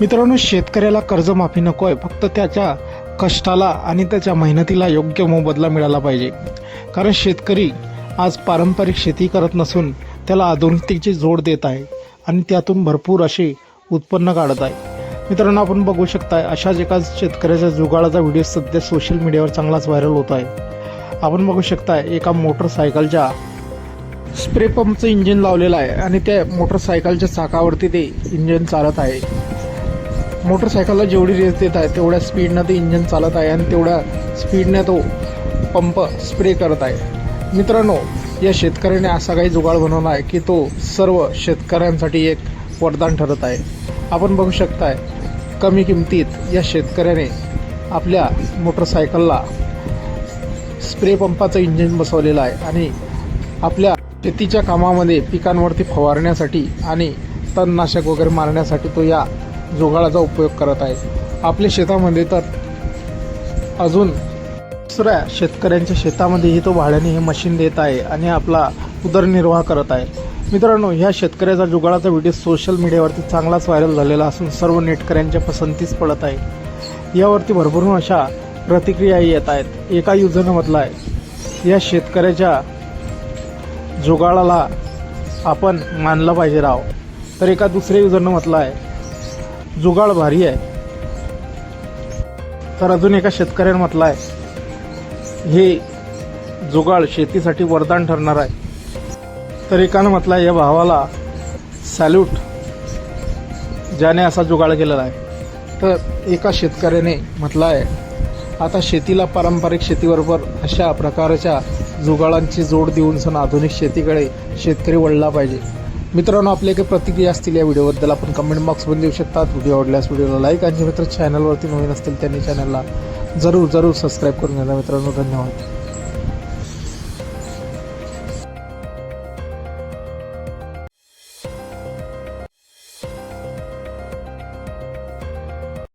मित्रांनो शेतकऱ्याला कर्जमाफी नको आहे फक्त त्याच्या कष्टाला आणि त्याच्या मेहनतीला योग्य मोबदला मिळाला पाहिजे. कारण शेतकरी आज पारंपरिक शेती करत नसून त्याला आधुनिकतेची जोड देत आहे आणि त्यातून भरपूर असे उत्पन्न काढत आहे. मित्रांनो आपण बघू शकता अशाच एका शेतकऱ्याच्या जुगाळाचा व्हिडिओ सध्या सोशल मीडियावर चांगलाच व्हायरल होत आहे. आपण बघू शकताय एका मोटरसायकलच्या स्प्रे पंपचं इंजिन लावलेलं आहे आणि त्या मोटरसायकलच्या चाकावरती ते इंजिन चालत आहे. मोटरसायकलला जेवढी रेस देत आहे तेवढ्या स्पीडनं ते इंजिन चालत आहे आणि तेवढ्या स्पीडने तो पंप स्प्रे करत आहे. मित्रांनो या शेतकऱ्याने असा काही जुगाड बनवला आहे की तो सर्व शेतकऱ्यांसाठी एक वरदान ठरत आहे. आपण बघू शकताय कमी किमतीत या शेतकऱ्याने आपल्या मोटरसायकलला स्प्रे पंपाचं इंजिन बसवलेलं आहे आणि आपल्या शेतीच्या कामामध्ये पिकांवरती फवारण्यासाठी आणि तणनाशक वगैरे मारण्यासाठी तो या जुगाळाचा उपयोग करत आहे आपल्या शेतामध्ये तर अजून दुसऱ्या शेतकऱ्यांच्या शेतामध्येही तो भाड्याने हे मशीन देत आहे आणि आपला उदरनिर्वाह करत आहे. मित्रांनो ह्या शेतकऱ्याचा जुगाळाचा व्हिडिओ सोशल मीडियावरती चांगलाच व्हायरल झालेला असून सर्व नेटकऱ्यांच्या पसंतीस पडत आहे. यावरती भरभरून अशा प्रतिक्रियाही येत आहेत. एका युजरनं म्हटलं आहे. या शेतकऱ्याच्या जुगाळाला आपण मानलं पाहिजे राव. तर एका दुसऱ्या युजरनं म्हटलं आहे. जुगाड भारी आहे. तर अजून एका शेतकऱ्यानं म्हटलं आहे. हे जुगाड शेतीसाठी वरदान ठरणार आहे. तर एकानं म्हटलं आहे या भावाला सॅल्यूट ज्याने असा जुगाड केलेला आहे. तर एका शेतकऱ्याने म्हटलं आहे आता शेतीला पारंपरिक शेतीबरोबर अशा प्रकारच्या जुगाळांची जोड देऊन सण आधुनिक शेतीकडे शेतकरी वळला पाहिजे. मित्रांनो आपल्या काही प्रतिक्रिया असतील या व्हिडिओबद्दल आपण कमेंट बॉक्समध्ये देऊ शकतात. व्हिडिओ आवडल्यास व्हिडिओला लाईक आणि जे मित्र चॅनलवरती नवीन असतील त्यांनी चॅनलला जरूर जरूर सबस्क्राईब करून घ्या. मित्रांनो धन्यवाद.